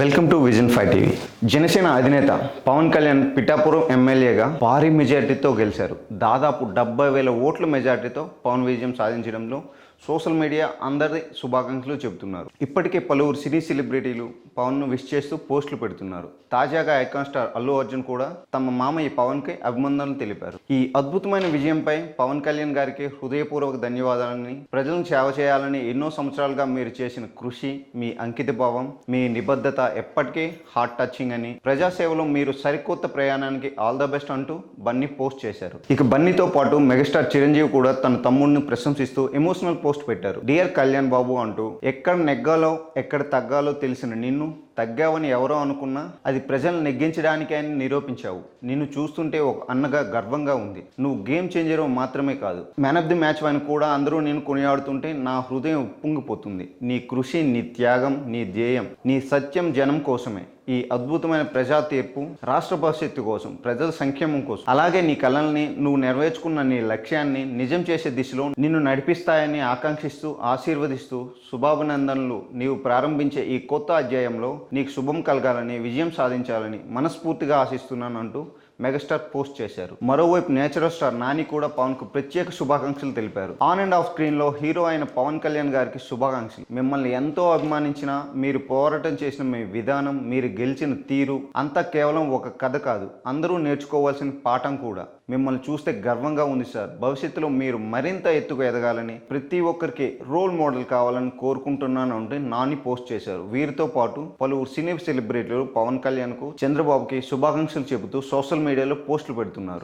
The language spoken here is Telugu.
Welcome to vision five TV. Janasena అధినేత పవన్ కళ్యాణ్ పిఠాపురం ఎమ్మెల్యేగా భారీ మెజార్టీతో గెలిచారు. దాదాపు డెబ్బై వేల ఓట్ల మెజార్టీతో పవన్ విజయం సాధించడంలో సోషల్ మీడియా అందరి శుభాకాంక్షలు చెబుతున్నారు. ఇప్పటికే పలువురు సినీ సెలబ్రిటీలు పవన్ను విష్ చేస్తూ పోస్టులు పెడుతున్నారు. తాజాగా ఐకాన్ స్టార్ అల్లు అర్జున్ కూడా తమ మామయ్య పవన్కి అభినందనలు తెలిపారు. ఈ అద్భుతమైన విజయంపై పవన్ కళ్యాణ్ గారికి హృదయపూర్వక ధన్యవాదాలని ప్రజలను సేవ చేయాలని ఎన్నో సంవత్సరాలుగా మీరు చేసిన కృషి మీ అంకిత భావం మీ నిబద్ధత ఎప్పటికీ హార్ట్ టచింగ్ అని ప్రజాసేవలో మీరు సరికొత్త ప్రయాణానికి ఆల్ ద బెస్ట్ అంటూ బన్నీ పోస్ట్ చేశారు. ఇక బన్నీతో పాటు మెగాస్టార్ చిరంజీవి కూడా తన తమ్ముడిని ప్రశంసిస్తూ ఎమోషనల్ పోస్ట్ పెట్టారు. డియర్ కళ్యాణ్ బాబు అంటూ ఎక్కడ నెగ్గాలో ఎక్కడ తగ్గాలో తెలిసిన నిన్ను తగ్గావని ఎవరో అనుకున్నా అది ప్రజలను నెగ్గించడానికి నిరూపించావు. నిన్ను చూస్తుంటే ఒక అన్నగా గర్వంగా ఉంది. నువ్వు గేమ్ చేంజర్ మాత్రమే కాదు. మ్యాన్ ఆఫ్ ది మ్యాచ్ అని కూడా అందరూ నేను కొనియాడుతుంటే నా హృదయం ఉప్పొంగిపోతుంది. నీ కృషి నీ త్యాగం నీ ధ్యేయం నీ సత్యం జనం కోసమే. ఈ అద్భుతమైన ప్రజా తీర్పు రాష్ట్ర భవిష్యత్తు కోసం ప్రజల సంక్షేమం కోసం. అలాగే నీ కళల్ని నువ్వు నెరవేర్చుకున్న నీ లక్ష్యాన్ని నిజం చేసే దిశలో నిన్ను నడిపిస్తాయని ఆకాంక్షిస్తూ ఆశీర్వదిస్తూ శుభాభినందనలు నీవు ప్రారంభించే ఈ కొత్త అధ్యాయంలో నీకు శుభం కలగాలని విజయం సాధించాలని మనస్ఫూర్తిగా ఆశిస్తున్నాను అంటూ మెగాస్టార్ పోస్ట్ చేశారు. మరోవైపు నేచురల్ స్టార్ నాని కూడా పవన్కు ప్రత్యేక శుభాకాంక్షలు తెలిపారు. ఆన్ అండ్ ఆఫ్ స్క్రీన్లో హీరో అయిన పవన్ కళ్యాణ్ గారికి శుభాకాంక్షలు. మిమ్మల్ని ఎంతో అభిమానించిన మీరు పోరాటం చేసిన మీ విధానం మీరు గెలిచిన తీరు అంతా కేవలం ఒక కథ కాదు అందరూ నేర్చుకోవాల్సిన పాఠం కూడా. మిమ్మల్ని చూస్తే గర్వంగా ఉంది సార్. భవిష్యత్తులో మీరు మరింత ఎత్తుకు ఎదగాలని ప్రతి ఒక్కరికి రోల్ మోడల్ కావాలని కోరుకుంటున్నాను అంటే నాని పోస్ట్ చేశారు. వీరితో పాటు పలువురు సినీ సెలబ్రిటీలు పవన్ కళ్యాణ్కు చంద్రబాబుకి శుభాకాంక్షలు చెబుతూ సోషల్ మీడియాలో పోస్టులు పెడుతున్నారు.